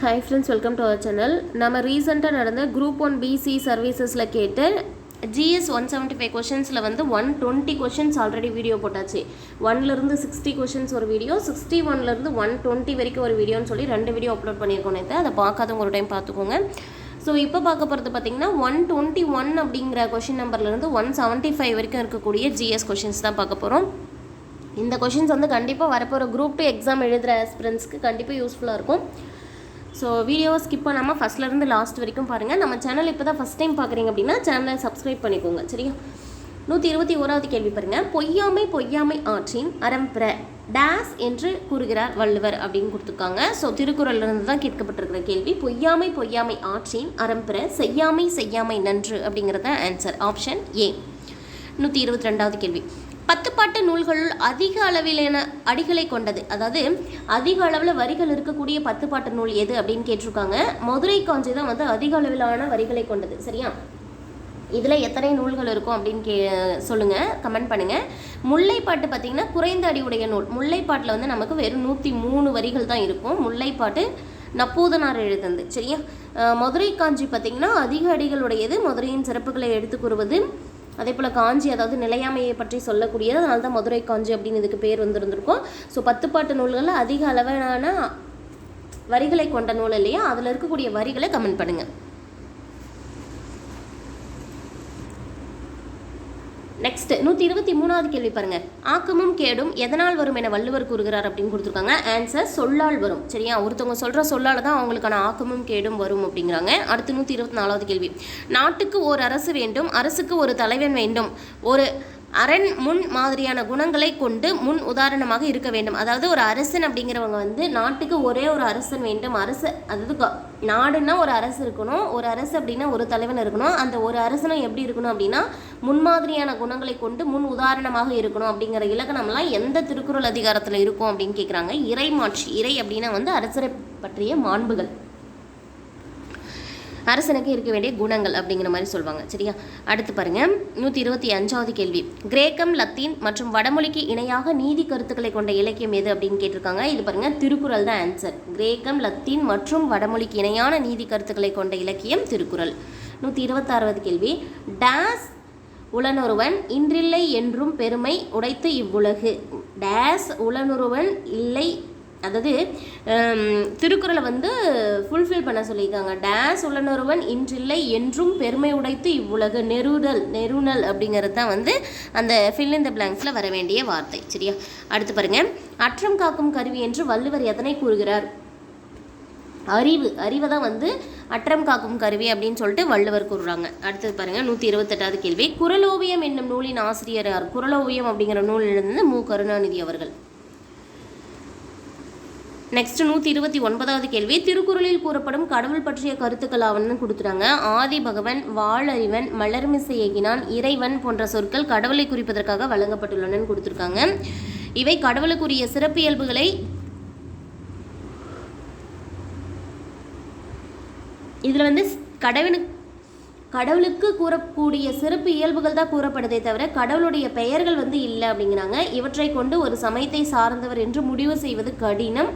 Hi friends welcome to our channel நம்ம ரீசெண்டாக நடந்த குரூப் ஒன் பிசி சர்வீசஸில் கேட்டு ஜிஎஸ் ஒன் செவன்ட்டி ஃபைவ் கொஷின்ஸில் வந்து one twenty questions already video போட்டாச்சு. ஒன்லேருந்து சிக்ஸ்டி கொஷின்ஸ் ஒரு வீடியோ சிக்ஸ்டி ஒன்லேருந்து ஒன் டுவெண்ட்டி வரைக்கும் ஒரு வீடியோன்னு சொல்லி ரெண்டு வீடியோ அப்லோட் பண்ணியிருக்கோம் நேற்று அதை பார்க்காதவங்க ஒரு டைம் பார்த்துக்கோங்க. ஸோ இப்போ பார்க்க போகிறது பார்த்தீங்கன்னா ஒன் டுவெண்ட்டி ஒன் அப்படிங்கிற கொஷின் நம்பர்லேருந்து ஒன் செவன்ட்டி ஃபைவ் வரைக்கும் இருக்கக்கூடிய ஜிஎஸ் கொஷின்ஸ் தான் பார்க்க போகிறோம் இந்த கொஷின்ஸ் வந்து கண்டிப்பாக வரப்போகிற குரூப் டூ எக்ஸாம் எழுதுகிற ஆஸ்பிரண்ட்ஸ்க்கு கண்டிப்பாக யூஸ்ஃபுல்லாக இருக்கும். ஸோ வீடியோவை ஸ்கிப் பண்ணாமல் ஃபஸ்ட்லேருந்து லாஸ்ட் வரைக்கும் பாருங்கள் நம்ம சேனல் இப்போ தான் ஃபஸ்ட் டைம் பார்க்குறீங்க அப்படின்னா சேனலை சப்ஸ்கிரைப் பண்ணிக்கோங்க. சரியா? நூற்றி இருபத்தி ஓராவது கேள்வி பாருங்கள் பொய்யாமை பொய்யாமை ஆற்றின் அறம்பிற டேஸ் என்று கூறுகிறார் வள்ளுவர் அப்படின்னு கொடுத்துருக்காங்க. ஸோ திருக்குறள்ல இருந்து தான் கேட்கப்பட்டிருக்கிற கேள்வி. பொய்யாமை பொய்யாமை ஆற்றின் அறம்பிற செய்யாமை செய்யாமை நன்று அப்படிங்கிறத ஆன்சர் ஆப்ஷன் ஏ நூற்றி இருபத்தி ரெண்டாவது கேள்வி. பத்துப்பாட்டு நூல்களுள் அதிக அளவிலான அடிகளை கொண்டது. அதாவது அதிக அளவில் வரிகள் இருக்கக்கூடிய பத்துப்பாட்டு நூல் எது அப்படின்னு கேட்டிருக்காங்க. மதுரை காஞ்சி தான் வந்து அதிக அளவிலான வரிகளை கொண்டது. சரியா? இதில் எத்தனை நூல்கள் இருக்கும் அப்படின்னு கே சொல்லுங்கள் கமெண்ட் பண்ணுங்கள் முல்லைப்பாட்டு பார்த்திங்கன்னா குறைந்த அடியுடைய நூல். முல்லைப்பாட்டில் வந்து நமக்கு வெறும் நூற்றி மூணு வரிகள் தான் இருக்கும். முல்லைப்பாட்டு நப்பூதனார் எழுதுந்து சரியா? மதுரை காஞ்சி பார்த்தீங்கன்னா அதிக அடிகளுடையது. மதுரையின் சிறப்புகளை எடுத்து கூறுவது அதே போல் காஞ்சி அதாவது நிலையாமையை பற்றி சொல்லக்கூடியது. அதனால தான் மதுரை காஞ்சி அப்படின்னு இதுக்கு பேர் வந்திருந்திருக்கும். ஸோ பத்துப்பாட்டு நூல்களில் அதிக அளவிலான வரிகளை கொண்ட நூல் இல்லையா? அதில் இருக்கக்கூடிய வரிகளை கமெண்ட் பண்ணுங்கள் நெக்ஸ்ட் நூற்றி இருபத்தி மூணாவது கேள்வி பாருங்க. ஆக்கமும் கேடும் எதனால் வரும் என வள்ளுவர் கூறுகிறார் அப்படின்னு கொடுத்துருக்காங்க. ஆன்சர் சொல்லால் வரும். சரியா? ஒருத்தவங்க சொல்கிற சொல்லால் தான் அவங்களுக்கான ஆக்கமும் கேடும் வரும் அப்படிங்கிறாங்க. அடுத்து நூற்றி இருபத்தி நாலாவது கேள்வி. நாட்டுக்கு ஓர் அரசு வேண்டும் அரசுக்கு ஒரு தலைவன் வேண்டும். ஒரு அரண் முன் மாதிரியான குணங்களை கொண்டு முன் உதாரணமாக இருக்க வேண்டும். அதாவது ஒரு அரசன் அப்படிங்கிறவங்க வந்து நாட்டுக்கு ஒரே ஒரு அரசன் வேண்டும். அரசு அதாவது நாடுன்னா ஒரு அரசு இருக்கணும் ஒரு அரசு அப்படின்னா ஒரு தலைவன் இருக்கணும். அந்த ஒரு அரசனும் எப்படி இருக்கணும் அப்படின்னா முன்மாதிரியான குணங்களை கொண்டு முன் உதாரணமாக இருக்கணும் அப்படிங்கிற இலக்கணம்லாம் எந்த திருக்குறள் அதிகாரத்தில் இருக்கும் அப்படின்னு கேட்குறாங்க இறைமாட்சி இறை அப்படின்னா வந்து அரசரை பற்றிய மாண்புகள். அரசனுக்கு இருக்க வேண்டிய குணங்கள் அப்படிங்கிற மாதிரி சொல்லுவாங்க சரியா? அடுத்து பாருங்க. நூற்றி இருபத்தி அஞ்சாவது கேள்வி. கிரேக்கம் லத்தீன் மற்றும் வடமொழிக்கு இணையாக நீதி கருத்துக்களை கொண்ட இலக்கியம் எது அப்படின்னு கேட்டிருக்காங்க. இது பாருங்க திருக்குறள் தான் ஆன்சர் கிரேக்கம் லத்தீன் மற்றும் வடமொழிக்கு இணையான நீதி கருத்துக்களை கொண்ட இலக்கியம் திருக்குறள். நூற்றி இருபத்தாறாவது கேள்வி. டேஸ் உளனொருவன் இன்றில்லை என்றும் பெருமை உடைத்து இவ்வுலகு. டேஸ் உளனொருவன் இல்லை அதாவது திருக்குறளை வந்து ஃபுல்ஃபில் பண்ண சொல்லியிருக்காங்க. டேஸ் உள்ளனொருவன் இன்றில்லை என்றும் பெருமை உடைத்து இவ்வுலகு நெருடல் நெருணல் அப்படிங்கிறது தான் வந்து அந்த ஃபில் இந்த பிளாங்க்ஸில் வர வேண்டிய வார்த்தை. சரியா? அடுத்து பாருங்க. அற்றம் காக்கும் கருவி என்று வள்ளுவர் எதனை கூறுகிறார்? அறிவு. அறிவை தான் வந்து அற்றம் காக்கும் கருவி அப்படின்னு சொல்லிட்டு வள்ளுவர் கூறுறாங்க. அடுத்தது பாருங்க நூற்றி இருபத்தெட்டாவது கேள்வி. குரலோவியம் என்னும் நூலின் ஆசிரியர் யார்? குரலோவியம் அப்படிங்கிற நூலிலிருந்து மு. கருணாநிதி அவர்கள். நெக்ஸ்ட் நூற்றி இருபத்தி ஒன்பதாவது கேள்வி. திருக்குறளில் கூறப்படும் கடவுள் பற்றிய கருத்துக்கள் ஆவணம்னு கொடுத்துட்டாங்க. ஆதி பகவன் வாழறிவன் மலர்மிசை ஏகினான் இறைவன் போன்ற சொற்கள் கடவுளை குறிப்பதற்காக வழங்கப்பட்டுள்ளனன்னு கொடுத்துருக்காங்க. இவை கடவுளுக்குரிய சிறப்பியல்புகளை இதில் வந்து கடவுளுக்கு கடவுளுக்கு கூறக்கூடிய சிறப்பு இயல்புகள் தான் கூறப்படுதே தவிர கடவுளுடைய பெயர்கள் வந்து இல்லை அப்படிங்கிறாங்க. இவற்றை கொண்டு ஒரு சமயத்தை சார்ந்தவர் என்று முடிவு செய்வது கடினம்.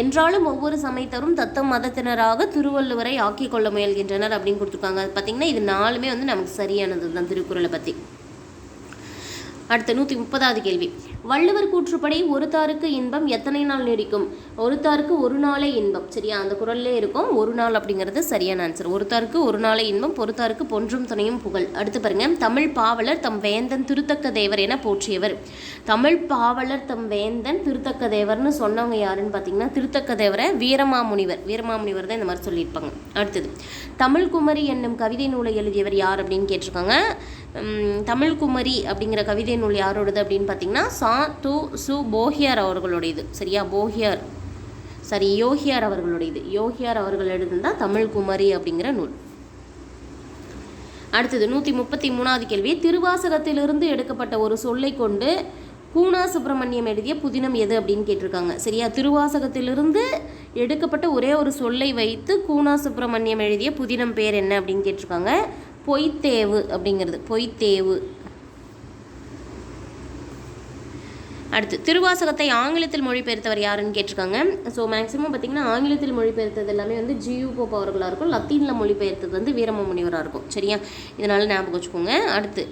என்றாலும் ஒவ்வொரு சமயத்தரும் தத்தம் மதத்தினராக திருவள்ளுவரை ஆக்கிக் கொள்ள முயல்கின்றனர் அப்படின்னு கொடுத்துருக்காங்க. பார்த்தீங்கன்னா இது நாலுமே வந்து நமக்கு சரியானது தான் திருக்குறளை பற்றி அடுத்த நூற்றி முப்பதாவது கேள்வி. வள்ளுவர் கூற்றுப்படி ஒருத்தாருக்கு இன்பம் எத்தனை நாள் நீடிக்கும்? ஒருத்தாருக்கு ஒரு நாளே இன்பம். சரியா? அந்த குரல்லே இருக்கும். ஒரு நாள் அப்படிங்கிறது சரியான ஆன்சர் ஒருத்தாருக்கு ஒரு நாளே இன்பம் பொறுத்தாருக்கு பொன்றும் துணையும் புகழ். அடுத்து பாருங்க. தமிழ் பாவலர் தம் வேந்தன் திருத்தக்க தேவர் என போற்றியவர். தமிழ் பாவலர் தம் வேந்தன் திருத்தக்க தேவர்னு சொன்னவங்க யாருன்னு பார்த்தீங்கன்னா திருத்தக்க தேவரை வீரமாமுனிவர். வீரமாமுனிவர் தான் இந்த மாதிரி சொல்லியிருப்பாங்க. அடுத்தது தமிழ் குமரி என்னும் கவிதை நூலை எழுதியவர் யார் அப்படின்னு கேட்டிருக்காங்க? தமிழ்குமரி தமிழ் குமரி அப்படிங்கிற கவிதை நூல் யாரோடது அப்படின்னு பார்த்தீங்கன்னா சா து சு போஹியார் அவர்களுடையது. சரியா? போஹியார் சரி யோகியார் அவர்களுடையது. யோகியார் அவர்கள் எழுதுதான் தமிழ் குமரி அப்படிங்கிற நூல். அடுத்தது நூற்றி முப்பத்தி மூணாவது கேள்வி. திருவாசகத்திலிருந்து எடுக்கப்பட்ட ஒரு சொல்லை கொண்டு கூனா சுப்பிரமணியம் எழுதிய புதினம் எது அப்படின்னு கேட்டிருக்காங்க. சரியா? திருவாசகத்திலிருந்து எடுக்கப்பட்ட ஒரே ஒரு சொல்லை வைத்து கூனா சுப்பிரமணியம் எழுதிய புதினம் பேர் என்ன அப்படின்னு கேட்டிருக்காங்க? பொய்த்தேவு அப்படிங்கிறது. பொய்த்தேவு. அடுத்து திருவாசகத்தை ஆங்கிலத்தில் மொழிபெயர்த்தவர் யாருன்னு கேட்டிருக்காங்க. ஸோ மேக்ஸிமம் பார்த்தீங்கன்னா ஆங்கிலத்தில் மொழிபெயர்த்தது எல்லாமே வந்து ஜியு போப் அவர்களாக இருக்கும். லத்தீனில் மொழிபெயர்த்தது வந்து வீரம முனிவராக இருக்கும். சரியா? இதனால் ஞாபகம் வச்சுக்கோங்க. அடுத்து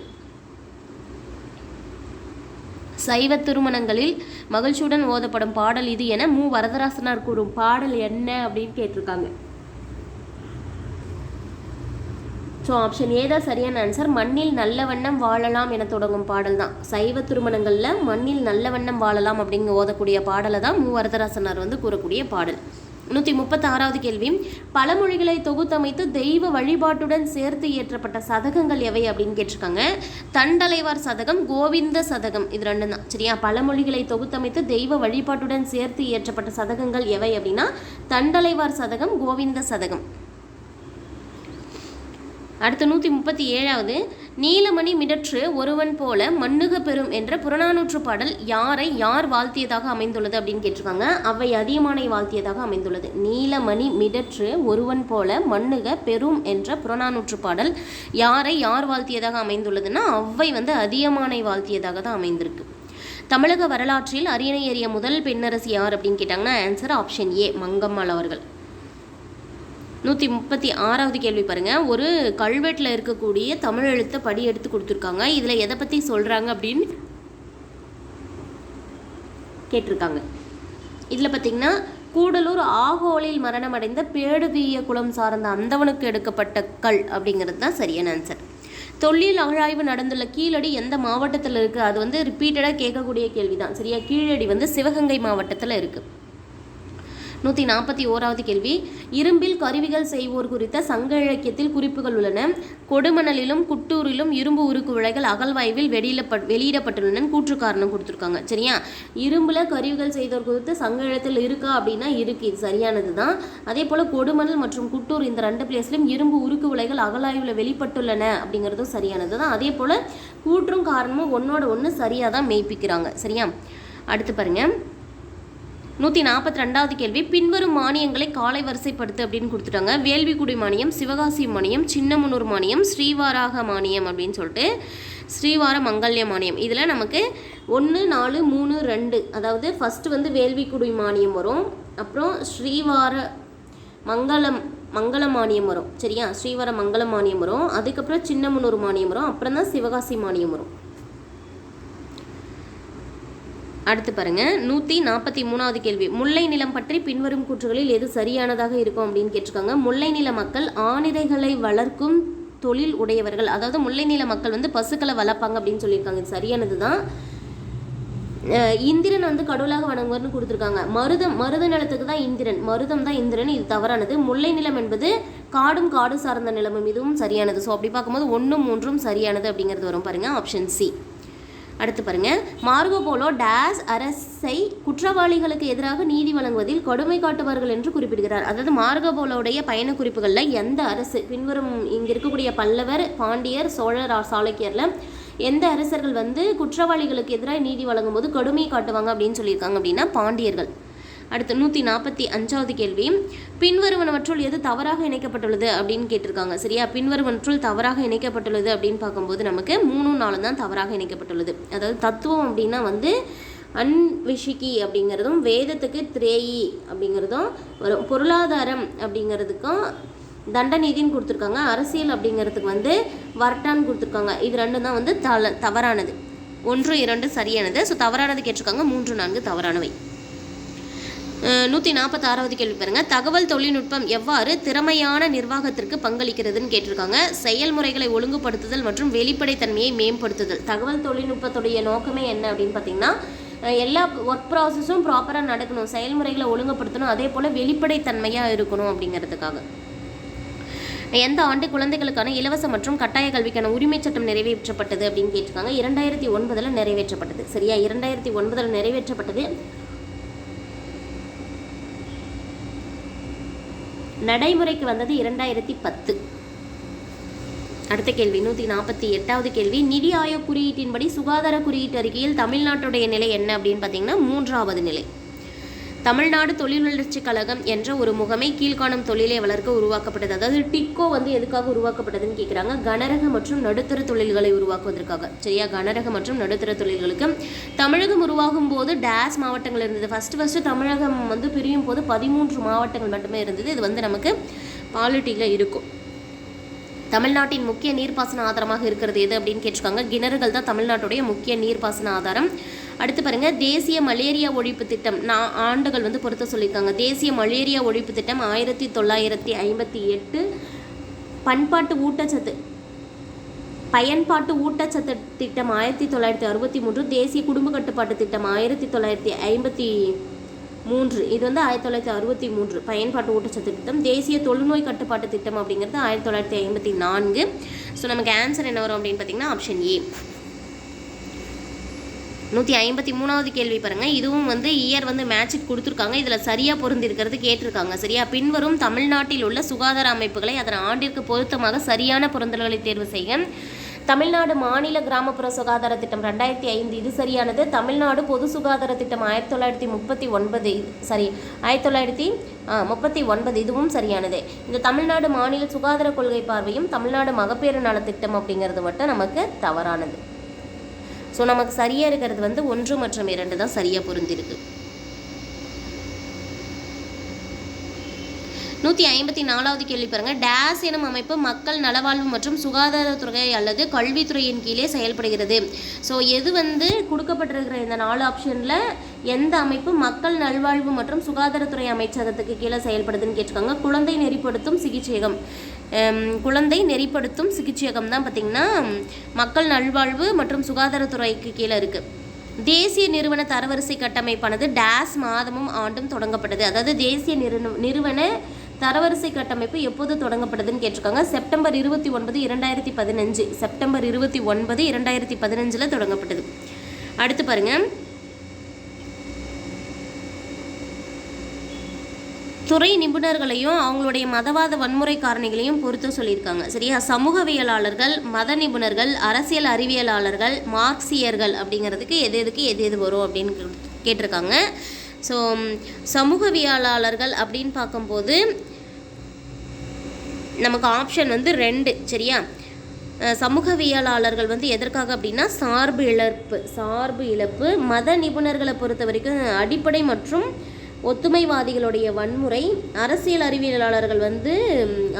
சைவ திருமணங்களில் மகிழ்ச்சியுடன் ஓதப்படும் பாடல் இது என மு. வரதராசனார் கூறும் பாடல் என்ன அப்படின்னு கேட்டிருக்காங்க. ஸோ ஆப்ஷன் ஏ தான் சரியான ஆன்சர் மண்ணில் நல்ல வண்ணம் வாழலாம் என தொடங்கும் பாடல் தான் சைவ திருமணங்களில் மண்ணில் நல்ல வண்ணம் வாழலாம் அப்படிங்க ஓதக்கூடிய பாடலை தான் மூவரதராசனார் வந்து கூறக்கூடிய பாடல். நூற்றி முப்பத்தாறாவது கேள்வி பழமொழிகளை தொகுத்தமைத்து தெய்வ வழிபாட்டுடன் சேர்த்து இயற்றப்பட்ட சதகங்கள் எவை அப்படின்னு கேட்டிருக்காங்க. தண்டலைவார் சதகம் கோவிந்த சதகம் இது ரெண்டும் தான் சரியா? பழமொழிகளை தொகுத்தமைத்து தெய்வ வழிபாட்டுடன் சேர்த்து இயற்றப்பட்ட சதகங்கள் எவை அப்படின்னா தண்டலைவார் சதகம் கோவிந்த சதகம். அடுத்து நூற்றி முப்பத்தி ஏழாவது நீலமணி மிடற்று ஒருவன் போல மண்ணுக பெறும் என்ற புறநானூற்று பாடல் யாரை யார் வாழ்த்தியதாக அமைந்துள்ளது அப்படின்னு கேட்டிருக்காங்க. அவை அதியமானை வாழ்த்தியதாக அமைந்துள்ளது. நீலமணி மிடற்று ஒருவன் போல மண்ணுக பெறும் என்ற புறநானூற்று பாடல் யாரை யார் வாழ்த்தியதாக அமைந்துள்ளதுன்னா அவ்வை வந்து அதியமானை வாழ்த்தியதாக தான் அமைந்திருக்கு. தமிழக வரலாற்றில் அரியணை ஏறிய முதல் பெண்ணரசு யார் அப்படின்னு கேட்டாங்கன்னா ஆன்சர் ஆப்ஷன் ஏ மங்கம்மாள் அவர்கள். நூற்றி முப்பத்தி ஆறாவது கேள்வி பாருங்கள் ஒரு கல்வெட்டில் இருக்கக்கூடிய தமிழ் எழுத்தை படி எடுத்து கொடுத்துருக்காங்க. இதில் எதை பற்றி சொல்கிறாங்க அப்படின்னு கேட்டிருக்காங்க. இதில் பார்த்தீங்கன்னா கூடலூர் ஆகோலில் மரணமடைந்த பேடுவிய குலம் சார்ந்த அந்தவனுக்கு எடுக்கப்பட்ட கல் அப்படிங்கிறது தான் சரியான ஆன்சர் தொல்லியல் அகழாய்வு நடந்துள்ள கீழடி எந்த மாவட்டத்தில் இருக்குது அது வந்து ரிப்பீட்டடாக கேட்கக்கூடிய கேள்வி தான் சரியா? கீழடி வந்து சிவகங்கை மாவட்டத்தில் இருக்குது நூற்றி நாற்பத்தி ஓராவது கேள்வி. இரும்பில் கருவிகள் செய்வோர் குறித்த சங்க இலக்கியத்தில் குறிப்புகள் உள்ளன. கொடுமணலிலும் குட்டூரிலும் இரும்பு உருக்கு உலைகள் அகழ்வாய்வில் வெளியிடப்பட் வெளியிடப்பட்டுள்ளன கூற்று காரணம் கொடுத்துருக்காங்க. சரியா? இரும்பில் கருவிகள் செய்தோர் குறித்து சங்க இலக்கியத்தில் இருக்கா அப்படின்னா இருக்கு. இது சரியானது தான் அதே போல் கொடுமணல் மற்றும் குட்டூர் இந்த ரெண்டு பிளேஸ்லையும் இரும்பு உருக்கு உலைகள் அகழாய்வில் வெளிப்பட்டுள்ளன அப்படிங்கிறதும் சரியானது தான் அதே போல் கூற்றும் காரணமும் ஒன்றோட ஒன்று சரியாக தான் மெய்ப்பிக்கிறாங்க. சரியா? அடுத்து பாருங்கள் நூற்றி நாற்பத்தி ரெண்டாவது கேள்வி. பின்வரும் மானியங்களை காலை வரிசைப்படுத்து அப்படின்னு கொடுத்துட்டாங்க. வேள்விக்குடி மானியம் சிவகாசி மானியம் சின்னமனூர் மானியம் ஸ்ரீவாராக மானியம் அப்படின்னு சொல்லிட்டு ஸ்ரீவார மங்கல்ய மானியம். இதில் நமக்கு ஒன்று நாலு மூணு ரெண்டு அதாவது ஃபஸ்ட்டு வந்து வேள்விக்குடி மானியம் வரும். அப்புறம் ஸ்ரீவார மங்களம் மங்கள மானியம் வரும். சரியா? ஸ்ரீவார மங்கள மானியம் வரும். அதுக்கப்புறம் சின்னமனூர் மானியம் வரும். அப்புறம் தான் சிவகாசி மானியம் வரும். அடுத்து பாருங்க. நூற்றி நாற்பத்தி மூணாவது கேள்வி. முல்லை நிலம் பற்றி பின்வரும் கூற்றுகளில் எது சரியானதாக இருக்கும் அப்படின்னு கேட்டிருக்காங்க. முல்லை நில மக்கள் ஆணிரைகளை வளர்க்கும் தொழில் உடையவர்கள். அதாவது முல்லை நில மக்கள் வந்து பசுக்களை வளர்ப்பாங்க அப்படின்னு சொல்லியிருக்காங்க. இது சரியானது தான் இந்திரன் வந்து கடவுளாக வணங்குவர்னு கொடுத்துருக்காங்க. மருதம் மருத நிலத்துக்கு தான் இந்திரன். மருதம் தான் இந்திரன். இது தவறானது. முல்லை நிலம் என்பது காடும் காடு சார்ந்த நிலமும் இதுவும் சரியானது. ஸோ அப்படி பார்க்கும்போது ஒன்றும் மூன்றும் சரியானது அப்படிங்கிறது வரும் பாருங்க. ஆப்ஷன் சி அடுத்து பாருங்க. மார்கோ போலோ டேஸ் அரசை குற்றவாளிகளுக்கு எதிராக நீதி வழங்குவதில் கொடுமை காட்டுவார்கள் என்று குறிப்பிடுகிறார். அதாவது மார்கோ போலோடைய பயண குறிப்புகளில் எந்த அரசு பின்வரும் இங்கே இருக்கக்கூடிய பல்லவர் பாண்டியர் சோழர் ஆ- எந்த அரசர்கள் வந்து குற்றவாளிகளுக்கு எதிராக நீதி வழங்கும்போது கொடுமை காட்டுவாங்க அப்படின்னு சொல்லியிருக்காங்க அப்படின்னா பாண்டியர்கள். அடுத்து நூற்றி நாற்பத்தி அஞ்சாவது கேள்வி. பின்வருவனவற்றுள் எது தவறாக இணைக்கப்பட்டுள்ளது அப்படின்னு கேட்டிருக்காங்க. சரியா? பின்வருவனற்றுள் தவறாக இணைக்கப்பட்டுள்ளது அப்படின்னு பார்க்கும்போது நமக்கு மூணும் நாலும் தான் தவறாக இணைக்கப்பட்டுள்ளது. அதாவது தத்துவம் அப்படின்னா வந்து அன்விஷிகி அப்படிங்கிறதும் வேதத்துக்கு திரேயி அப்படிங்கிறதும் வரும் பொருளாதாரம் அப்படிங்கிறதுக்கும் தண்டநீதின்னு கொடுத்துருக்காங்க. அரசியல் அப்படிங்கிறதுக்கு வந்து வரட்டான்னு கொடுத்துருக்காங்க. இது ரெண்டும் தான் வந்து தல தவறானது. ஒன்று இரண்டு சரியானது. ஸோ தவறானது கேட்டிருக்காங்க. மூன்று நான்கு தவறானவை. நூற்றி நாற்பத்தாறாவது கேள்வி பாருங்க. தகவல் தொழில்நுட்பம் எவ்வாறு திறமையான நிர்வாகத்திற்கு பங்களிக்கிறதுன்னு கேட்டிருக்காங்க. செயல்முறைகளை ஒழுங்குபடுத்துதல் மற்றும் வெளிப்படைத்தன்மையை மேம்படுத்துதல். தகவல் தொழில்நுட்பத்துடைய நோக்கமே என்ன அப்படின்னு பார்த்தீங்கன்னா எல்லா ஒர்க் ப்ராசஸும் ப்ராப்பராக நடக்கணும். செயல்முறைகளை ஒழுங்குபடுத்தணும். அதே போல் வெளிப்படைத்தன்மையாக இருக்கணும் அப்படிங்கிறதுக்காக. எந்த ஆண்டு குழந்தைகளுக்கான இலவச மற்றும் கட்டாய கல்விக்கான உரிமை சட்டம் நிறைவேற்றப்பட்டது அப்படின்னு கேட்டிருக்காங்க. இரண்டாயிரத்தி ஒன்பதில் நிறைவேற்றப்பட்டது. சரியா? இரண்டாயிரத்தி ஒன்பதில் நிறைவேற்றப்பட்டது. நடைமுறைக்கு வந்தது இரண்டாயிரத்தி பத்து. அடுத்த கேள்வி நூற்றி நாற்பத்தி எட்டாவது கேள்வி. நிதி ஆயோக் குறியீட்டின்படி சுகாதார குறியீட்டு அறிக்கையில் தமிழ்நாட்டுடைய நிலை என்ன அப்படின்னு பார்த்தீங்கன்னா மூன்றாவது நிலை. தமிழ்நாடு தொழில் வளர்ச்சி கழகம் என்ற ஒரு முகமை கீழ்காணும் தொழிலை வளர்க்க உருவாக்கப்பட்டது. அதாவது டிக்கோ வந்து எதுக்காக உருவாக்கப்பட்டதுன்னு கேட்குறாங்க கனரக மற்றும் நடுத்தர தொழில்களை உருவாக்குவதற்காக. சரியா? கனரக மற்றும் நடுத்தர தொழில்களுக்கு தமிழகம் உருவாகும் போது டேஸ் மாவட்டங்கள் இருந்தது. ஃபஸ்ட்டு ஃபஸ்ட்டு தமிழகம் வந்து பிரியும் போது பதிமூன்று மாவட்டங்கள் மட்டுமே இருந்தது. இது வந்து நமக்கு பாலிட்டியில் இருக்கும். தமிழ்நாட்டின் முக்கிய நீர்ப்பாசன ஆதாரமாக இருக்கிறது எது அப்படின்னு கேட்டிருக்காங்க? கிணறுகள் தான் தமிழ்நாட்டுடைய முக்கிய நீர்ப்பாசன ஆதாரம். அடுத்து பாருங்க தேசிய மலேரியா ஒழிப்பு திட்டம். நான் ஆண்டுகள் வந்து பொருத்த சொல்லியிருக்காங்க. தேசிய மலேரியா ஒழிப்பு திட்டம் ஆயிரத்தி தொள்ளாயிரத்தி ஐம்பத்தி எட்டு. பண்பாட்டு ஊட்டச்சத்து பயன்பாட்டு ஊட்டச்சத்து திட்டம் ஆயிரத்தி தொள்ளாயிரத்தி அறுபத்தி மூன்று. தேசிய குடும்ப கட்டுப்பாட்டு திட்டம் ஆயிரத்தி தொள்ளாயிரத்தி ஐம்பத்தி மூன்று. இது வந்து ஆயிரத்தி தொள்ளாயிரத்தி அறுபத்தி மூன்று. பயன்பாட்டு ஊட்டச்சத்து திட்டம். தேசிய தொழுநோய் கட்டுப்பாட்டு திட்டம் அப்படிங்கிறது ஆயிரத்தி தொள்ளாயிரத்தி ஐம்பத்தி நான்கு. ஸோ நமக்கு ஆன்சர் என்ன வரும் அப்படின்னு பார்த்தீங்கன்னா ஆப்ஷன் ஏ நூற்றி ஐம்பத்தி மூணாவது கேள்வி பாருங்கள் இதுவும் வந்து இயர் வந்து மேட்சுக்கு கொடுத்துருக்காங்க. இதில் சரியாக பொருந்திருக்கிறது கேட்டிருக்காங்க. சரியா? பின்வரும் தமிழ்நாட்டில் உள்ள சுகாதார அமைப்புகளை அதன் ஆண்டிற்கு பொருத்தமாக சரியான பொருந்தல்களை தேர்வு செய்க. தமிழ்நாடு மாநில கிராமப்புற சுகாதார திட்டம் ரெண்டாயிரத்தி ஐந்து. இது சரியானது. தமிழ்நாடு பொது சுகாதார திட்டம் ஆயிரத்தி தொள்ளாயிரத்தி முப்பத்தி ஒன்பது. சாரி ஆயிரத்தி தொள்ளாயிரத்தி முப்பத்தி ஒன்பது. இதுவும் சரியானது. இந்த தமிழ்நாடு மாநில சுகாதார கொள்கை பார்வையும் தமிழ்நாடு மகப்பேறு நல திட்டம் அப்படிங்கிறது மட்டும் நமக்கு தவறானது. ஸோ நமக்கு சரியாக இருக்கிறது வந்து ஒன்று மற்றும் இரண்டு தான் சரியாக பொருந்திருக்கு. நூற்றி ஐம்பத்தி நாலாவது கேள்வி பாருங்க. டேஸ் எனும் அமைப்பு மக்கள் நலவாழ்வு மற்றும் சுகாதாரத்துறை அல்லது கல்வித்துறையின் கீழே செயல்படுகிறது. ஸோ எது வந்து கொடுக்கப்பட்டிருக்கிற இந்த நாலு ஆப்ஷனில் எந்த அமைப்பு மக்கள் நல்வாழ்வு மற்றும் சுகாதாரத்துறை அமைச்சகத்துக்கு கீழே செயல்படுதுன்னு கேட்டிருக்காங்க. குழந்தை நெறிப்படுத்தும் சிகிச்சையகம். குழந்தை நெறிப்படுத்தும் சிகிச்சையகம் தான் பார்த்திங்கன்னா மக்கள் நல்வாழ்வு மற்றும் சுகாதாரத்துறைக்கு கீழே இருக்குது தேசிய நிறுவன தரவரிசை கட்டமைப்பானது டேஸ் மாதமும் ஆண்டும் தொடங்கப்பட்டது அதாவது தேசிய நிறுவன நிறுவன தரவரிசை கட்டமைப்பு எப்போது தொடங்கப்படுதுன்னு கேட்டிருக்காங்க? செப்டம்பர் இருபத்தி ஒன்பது இரண்டாயிரத்தி பதினஞ்சு. செப்டம்பர் இருபத்தி ஒன்பது இரண்டாயிரத்தி பதினஞ்சில் தொடங்கப்பட்டது அடுத்து பாருங்கள் துறை நிபுணர்களையும் அவங்களுடைய மதவாத வன்முறை காரணிகளையும் பொறுத்து சொல்லியிருக்காங்க. சரியா? சமூகவியலாளர்கள் மத நிபுணர்கள் அரசியல் அறிவியலாளர்கள் மார்க்சியர்கள் அப்படிங்கிறதுக்கு எது எதுக்கு எது எது வரும் அப்படின்னு கேட்டிருக்காங்க. ஸோ சமூகவியலாளர்கள் அப்படின்னு பார்க்கும்போது நமக்கு ஆப்ஷன் வந்து ரெண்டு சரியா? சமூகவியலாளர்கள் வந்து எதற்காக அப்படின்னா சார்பு இழப்பு சார்பு இழப்பு மத நிபுணர்களை பொறுத்த வரைக்கும் அடிப்படை மற்றும் ஒத்துமைவாதிகளுடைய வன்முறை. அரசியல் அறிவியலாளர்கள் வந்து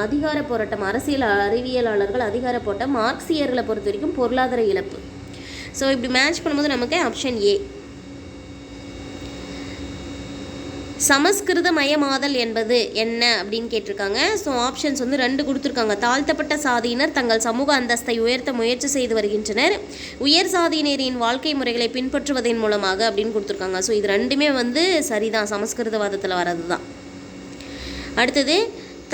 அதிகார போராட்டம் அரசியல் அறிவியலாளர்கள் அதிகார போராட்டம் மார்க்சியர்களை பொறுத்த வரைக்கும் பொருளாதார இழப்பு. ஸோ இப்படி மேட்ச் பண்ணும்போது நமக்கு ஆப்ஷன் ஏ சமஸ்கிருத மயமாதல் என்பது என்ன அப்படின்னு கேட்டிருக்காங்க. ஸோ ஆப்ஷன்ஸ் வந்து ரெண்டு கொடுத்துருக்காங்க. தாழ்த்தப்பட்ட சாதியினர் தங்கள் சமூக அந்தஸ்தை உயர்த்த முயற்சி செய்து வருகின்றனர். உயர் சாதியினரின் வாழ்க்கை முறைகளை பின்பற்றுவதன் மூலமாக அப்படின்னு கொடுத்துருக்காங்க. ஸோ இது ரெண்டுமே வந்து சரிதான். சமஸ்கிருதவாதத்தில் வர்றது தான் அடுத்தது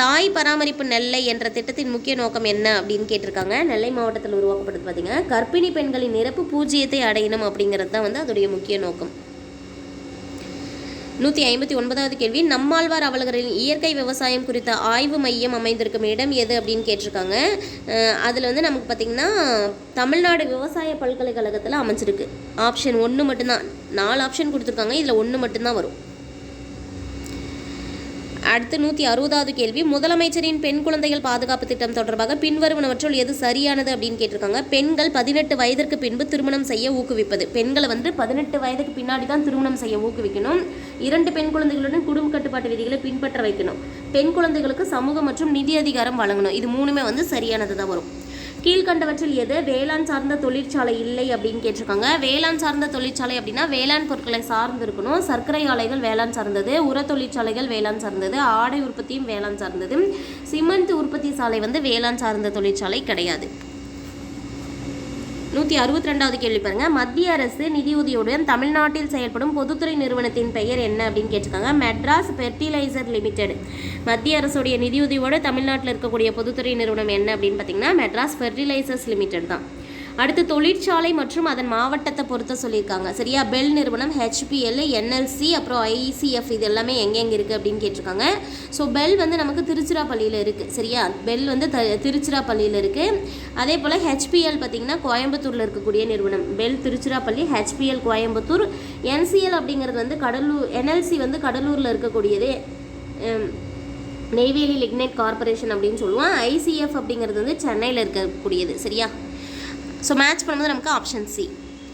தாய் பராமரிப்பு நெல்லை என்ற திட்டத்தின் முக்கிய நோக்கம் என்ன அப்படின்னு கேட்டிருக்காங்க. நெல்லை மாவட்டத்தில் உருவாக்கப்படுது பார்த்தீங்கன்னா கர்ப்பிணி பெண்களின் நிரப்பு பூஜ்ஜியத்தை அடையணும் அப்படிங்கிறது தான் வந்து அதோடைய முக்கிய நோக்கம். நூற்றி ஐம்பத்தி ஒன்பதாவது கேள்வி நம்மாழ்வார் அவலர்களின் இயற்கை விவசாயம் குறித்த ஆய்வு மையம் அமைந்திருக்கும் இடம் எது அப்படின்னு கேட்டிருக்காங்க. அதில் வந்து நமக்கு பார்த்திங்கன்னா தமிழ்நாடு விவசாய பல்கலைக்கழகத்தில் அமைஞ்சிருக்கு. ஆப்ஷன் ஒன்று மட்டும்தான். நாலு ஆப்ஷன் கொடுத்துருக்காங்க. இதில் ஒன்று மட்டும்தான் வரும். அடுத்து நூற்றி அறுபதாவது கேள்வி. முதலமைச்சரின் பெண் குழந்தைகள் பாதுகாப்பு திட்டம் தொடர்பாக பின்வருவனவற்றுள் எது சரியானது அப்படின்னு கேட்டிருக்காங்க. பெண்கள் பதினெட்டு வயதிற்கு பின்பு திருமணம் செய்ய ஊக்குவிப்பது. பெண்களை வந்து பதினெட்டு வயதுக்கு பின்னாடி தான் திருமணம் செய்ய ஊக்குவிக்கணும். இரண்டு பெண் குழந்தைகளுடன் குடும்ப கட்டுப்பாட்டு விதிகளை பின்பற்ற வைக்கணும். பெண் குழந்தைகளுக்கு சமூக மற்றும் நிதி அதிகாரம் வழங்கணும். இது மூணுமே வந்து சரியானது தான் வரும். கீழ்கண்டவற்றில் எது வேளாண் சார்ந்த தொழிற்சாலை இல்லை அப்படின்னு கேட்டிருக்காங்க. வேளாண் சார்ந்த தொழிற்சாலை அப்படின்னா வேளாண் பொருட்களை சார்ந்து இருக்கணும் சர்க்கரை ஆலைகள் வேளாண் சார்ந்தது உர தொழிற்சாலைகள் வேளாண் சார்ந்தது ஆடை உற்பத்தியும் வேளாண் சார்ந்தது. சிமெண்ட் உற்பத்தி சாலை வந்து வேளாண் சார்ந்த தொழிற்சாலை கிடையாது. நூற்றி அறுபத்தி ரெண்டாவது கேள்வி பாருங்க. மத்திய அரசு நிதியுதவியுடன் தமிழ்நாட்டில் செயல்படும் பொதுத்துறை நிறுவனத்தின் பெயர் என்ன அப்படின்னு கேட்டிருக்காங்க. மெட்ராஸ் ஃபெர்டிலைசர் லிமிடெட் மத்திய அரசுடைய நிதியுதவியோடு தமிழ்நாட்டில் இருக்கக்கூடிய பொதுத்துறை நிறுவனம் என்ன அப்படின்னு பார்த்தீங்கன்னா மெட்ராஸ் ஃபெர்டிலைசர்ஸ் லிமிடெட் தான். அடுத்து தொழிற்சாலை மற்றும் அதன் மாவட்டத்தை பொறுத்த சொல்லியிருக்காங்க. சரியா? பெல் நிறுவனம் ஹெச்பிஎல் என்எல்சி அப்புறம் ஐசிஎஃப் இது எல்லாமே எங்கெங்கே இருக்குது அப்படின்னு கேட்டிருக்காங்க. ஸோ பெல் வந்து நமக்கு திருச்சிராப்பள்ளியில் இருக்குது சரியா? பெல் வந்து த திருச்சிராப்பள்ளியில் இருக்குது அதே போல் ஹெச்பிஎல் பார்த்திங்கன்னா கோயம்புத்தூரில் இருக்கக்கூடிய நிறுவனம். பெல் திருச்சிராப்பள்ளி ஹெச்பிஎல் கோயம்புத்தூர். என்சிஎல் அப்படிங்கிறது வந்து கடலூர் என்எல்சி வந்து கடலூரில் இருக்கக்கூடியது நெய்வேலி லிக்னைட் கார்ப்பரேஷன் அப்படின்னு சொல்லுவோம். ஐசிஎஃப் அப்படிங்கிறது வந்து சென்னையில் இருக்கக்கூடியது. சரியா? ஸோ மேட்ச் பண்ணும்போது நமக்கு ஆப்ஷன் சி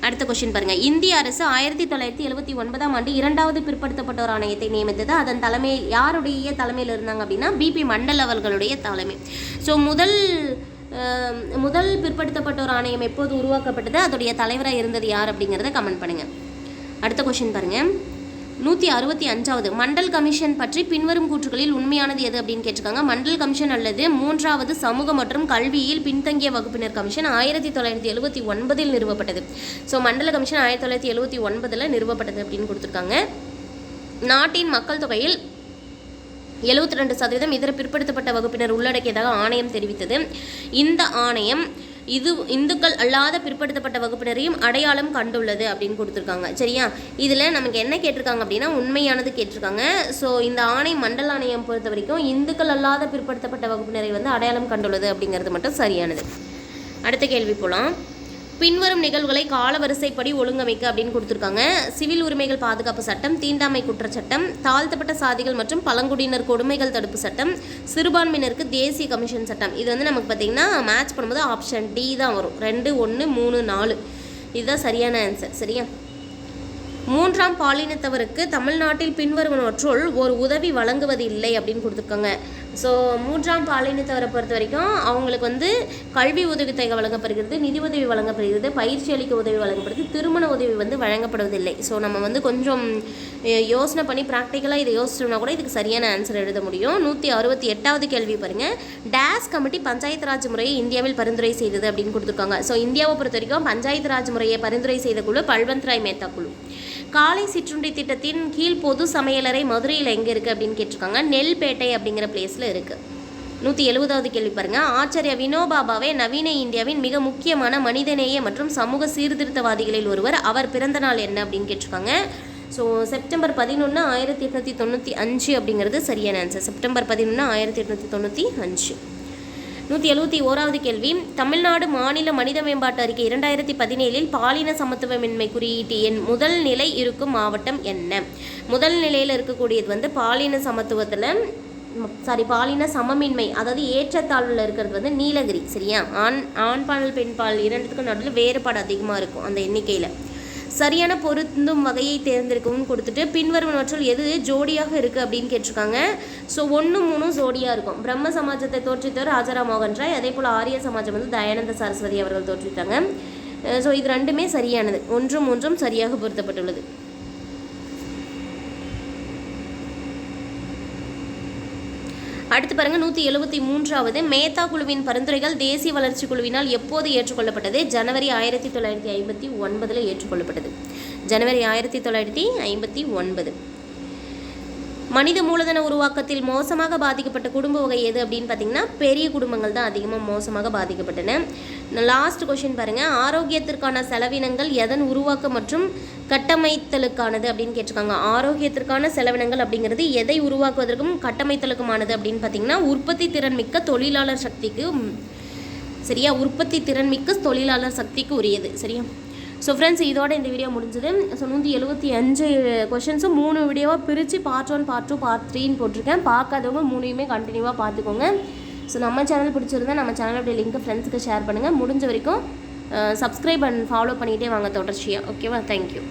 அடுத்த கொஷின் பாருங்கள் இந்திய அரசு ஆயிரத்தி தொள்ளாயிரத்தி எழுபத்தி ஒன்பதாம் ஆண்டு இரண்டாவது பிற்படுத்தப்பட்டோர் ஆணையத்தை நியமித்தது. அதன் தலைமை யாருடைய தலைமையில் இருந்தாங்க அப்படின்னா பிபி மண்டல் அவர்களுடைய தலைமை. ஸோ முதல் முதல் பிற்படுத்தப்பட்டோர் ஆணையம் எப்போது உருவாக்கப்பட்டது? அதோடைய தலைவராக இருந்தது யார் அப்படிங்கிறத கமெண்ட் பண்ணுங்கள் அடுத்த கொஷின் பாருங்கள் நூற்றி அறுபத்தி அஞ்சாவது. மண்டல் கமிஷன் பற்றி பின்வரும் கூற்றுகளில் உண்மையானது எது அப்படின்னு கேட்டிருக்காங்க. மண்டல் கமிஷன் அல்லது மூன்றாவது சமூக மற்றும் கல்வியில் பின்தங்கிய வகுப்பினர் கமிஷன் ஆயிரத்தி தொள்ளாயிரத்தி எழுபத்தி ஒன்பதில் நிறுவப்பட்டது. ஸோ மண்டல கமிஷன் ஆயிரத்தி தொள்ளாயிரத்தி எழுபத்தி ஒன்பதில் நிறுவப்பட்டது அப்படின்னு கொடுத்துருக்காங்க. நாட்டின் மக்கள் தொகையில் எழுபத்தி ரெண்டு சதவீதம் இதர பிற்படுத்தப்பட்ட வகுப்பினர் உள்ளடக்கியதாக ஆணையம் தெரிவித்தது. இந்த ஆணையம் இது இந்துக்கள் அல்லாத பிற்படுத்தப்பட்ட வகுப்பினரையும் அடையாளம் கண்டுள்ளது அப்படின்னு கொடுத்துருக்காங்க. சரியா? இதில் நமக்கு என்ன கேட்டிருக்காங்க அப்படின்னா உண்மையானது கேட்டிருக்காங்க. ஸோ இந்த ஆணை மண்டல ஆணையம் பொறுத்த வரைக்கும் இந்துக்கள் அல்லாத பிற்படுத்தப்பட்ட வகுப்பினரை வந்து அடையாளம் கண்டுள்ளது அப்படிங்கிறது மட்டும் சரியானது. அடுத்த கேள்வி போகலாம் பின்வரும் நிகழ்வுகளை காலவரிசைப்படி ஒழுங்கமைக்க அப்படின்னு கொடுத்துருக்காங்க. சிவில் உரிமைகள் பாதுகாப்பு சட்டம் தீண்டாமை குற்றச்சட்டம் தாழ்த்தப்பட்ட சாதிகள் மற்றும் பழங்குடியினர் கொடுமைகள் தடுப்பு சட்டம் சிறுபான்மையினருக்கு தேசிய கமிஷன் சட்டம். இது வந்து நமக்கு பார்த்திங்கன்னா மேட்ச் பண்ணும்போது ஆப்ஷன் டி தான் வரும். ரெண்டு ஒன்று மூணு நாலு. இதுதான் சரியான ஆன்சர் சரியா? மூன்றாம் பாலினத்தவருக்கு தமிழ்நாட்டில் பின்வருவனவற்றுள் ஒரு உதவி வழங்குவது இல்லை அப்படின்னு கொடுத்துருக்காங்க. ஸோ மூன்றாம் பாலினத்தவரை பொறுத்த வரைக்கும் அவங்களுக்கு வந்து கல்வி உதவித்தொகை வழங்கப்படுகிறது நிதி உதவி வழங்கப்படுகிறது பயிற்சி அளிக்க உதவி வழங்கப்படுது திருமண உதவி வந்து வழங்கப்படுவதில்லை. ஸோ நம்ம வந்து கொஞ்சம் யோசனை பண்ணி ப்ராக்டிக்கலாக இதை யோசிச்சோம்னா கூட இதுக்கு சரியான ஆன்சர் எழுத முடியும். நூற்றி அறுபத்தி எட்டாவது கேள்வி பாருங்கள் டேஸ் கமிட்டி பஞ்சாயத்து ராஜ் முறையை இந்தியாவில் பரிந்துரை செய்தது அப்படின்னு கொடுத்துருக்காங்க. ஸோ இந்தியாவை பொறுத்த வரைக்கும் பஞ்சாயத்து ராஜ் முறையை பரிந்துரை செய்த குழு பல்வந்த் ராய் மேத்தா குழு. காலை சிற்றுண்டி திட்டத்தின் கீழ் பொது சமையலறை மதுரையில் எங்கே இருக்குது அப்படின்னு கேட்டிருக்காங்க. நெல்பேட்டை அப்படிங்கிற பிளேஸில் இருக்குது நூற்றி எழுபதாவது கேள்வி பாருங்க. ஆச்சாரிய வினோபாபாவே நவீன இந்தியாவின் மிக முக்கியமான மனிதநேய மற்றும் சமூக சீர்திருத்தவாதிகளில் ஒருவர். அவர் பிறந்த நாள் என்ன அப்படின்னு கேட்டிருக்காங்க. ஸோ செப்டம்பர் பதினொன்று ஆயிரத்தி எட்நூற்றி தொண்ணூற்றி அஞ்சு அப்படிங்கிறது சரியான ஆன்சர் செப்டம்பர் பதினொன்று ஆயிரத்தி எட்நூற்றி தொண்ணூற்றி அஞ்சு. நூற்றி எழுபத்தி ஓராவது கேள்வி. தமிழ்நாடு மாநில மனித மேம்பாட்டு அறிக்கை இரண்டாயிரத்தி பதினேழில் பாலின சமத்துவமின்மை குறியீட்டு எண் முதல் நிலை இருக்கும் மாவட்டம் என்ன? முதல் நிலையில் இருக்கக்கூடியது வந்து பாலின சமத்துவத்தில் சாரி பாலின சமமின்மை அதாவது ஏற்றத்தாழ்வில் இருக்கிறது வந்து நீலகிரி சரியா? ஆண் ஆண்பால் பெண்பால் இரண்டுத்துக்கும் நடுவில் வேறுபாடு அதிகமாக இருக்கும் அந்த எண்ணிக்கையில். சரியான பொருந்தும் வகையை தேர்ந்தெடுக்கவும் கொடுத்துட்டு பின்வருவனவற்றில் எது ஜோடியாக இருக்குது அப்படின்னு கேட்டிருக்காங்க. ஸோ ஒன்று மூணும் ஜோடியாக இருக்கும். பிரம்ம சமாஜத்தை தோற்றித்தவர் ராஜாராம் மோகன் ராய் அதே போல் ஆரிய சமாஜம் வந்து தயானந்த சரஸ்வதி அவர்கள் தோற்றுவித்தாங்க. ஸோ இது ரெண்டுமே சரியானது. ஒன்றும் மூன்றும் சரியாக பொருத்தப்பட்டுள்ளது. அடுத்து பாருங்க நூற்றி எழுபத்தி மூன்றாவது. மேத்தா குழுவின் பரிந்துரைகள் தேசிய வளர்ச்சி குழுவினால் எப்போது ஏற்றுக்கொள்ளப்பட்டது? ஜனவரி ஆயிரத்தி தொள்ளாயிரத்தி ஐம்பத்தி ஒன்பதில் ஏற்றுக்கொள்ளப்பட்டது. ஜனவரி ஆயிரத்தி தொள்ளாயிரத்தி ஐம்பத்தி ஒன்பது. மனித மூலதன உருவாக்கத்தில் மோசமாக பாதிக்கப்பட்ட குடும்ப வகை எது அப்படின்னு பார்த்தீங்கன்னா பெரிய குடும்பங்கள் தான் அதிகமாக மோசமாக பாதிக்கப்பட்டன. லாஸ்ட் கொஷின் பாருங்கள் ஆரோக்கியத்திற்கான செலவினங்கள் எதன் உருவாக்கம் மற்றும் கட்டமைத்தலுக்கானது அப்படின்னு கேட்டிருக்காங்க. ஆரோக்கியத்திற்கான செலவினங்கள் அப்படிங்கிறது எதை உருவாக்குவதற்கும் கட்டமைத்தலுக்குமானது அப்படின்னு பார்த்தீங்கன்னா உற்பத்தி திறன் மிக்க தொழிலாளர் சக்திக்கு சரியா? உற்பத்தி திறன் மிக்க தொழிலாளர் சக்திக்கு உரியது சரியா? ஸோ ஃப்ரெண்ட்ஸ் இதோட இந்த வீடியோ முடிஞ்சது. ஸோ நூற்றி எழுபத்தி அஞ்சு கொஷின்ஸும் மூணு வீடியோவாக பிரித்து part one part two part த்ரீன்னு போட்டிருக்கேன். பார்க்காதவங்க மூணையுமே கண்டினியூவாக பார்த்துக்கோங்க. ஸோ நம்ம சேனல் பிடிச்சிருந்தா நம்ம சேனலுடைய லிங்க்கை ஃப்ரெண்ட்ஸுக்கு ஷேர் பண்ணுங்கள் முடிஞ்ச வரைக்கும் சப்ஸ்கிரைப் அண்ட் ஃபாலோ பண்ணிகிட்டே வாங்க தொடர்ச்சியாக ஓகேவா தேங்க்யூ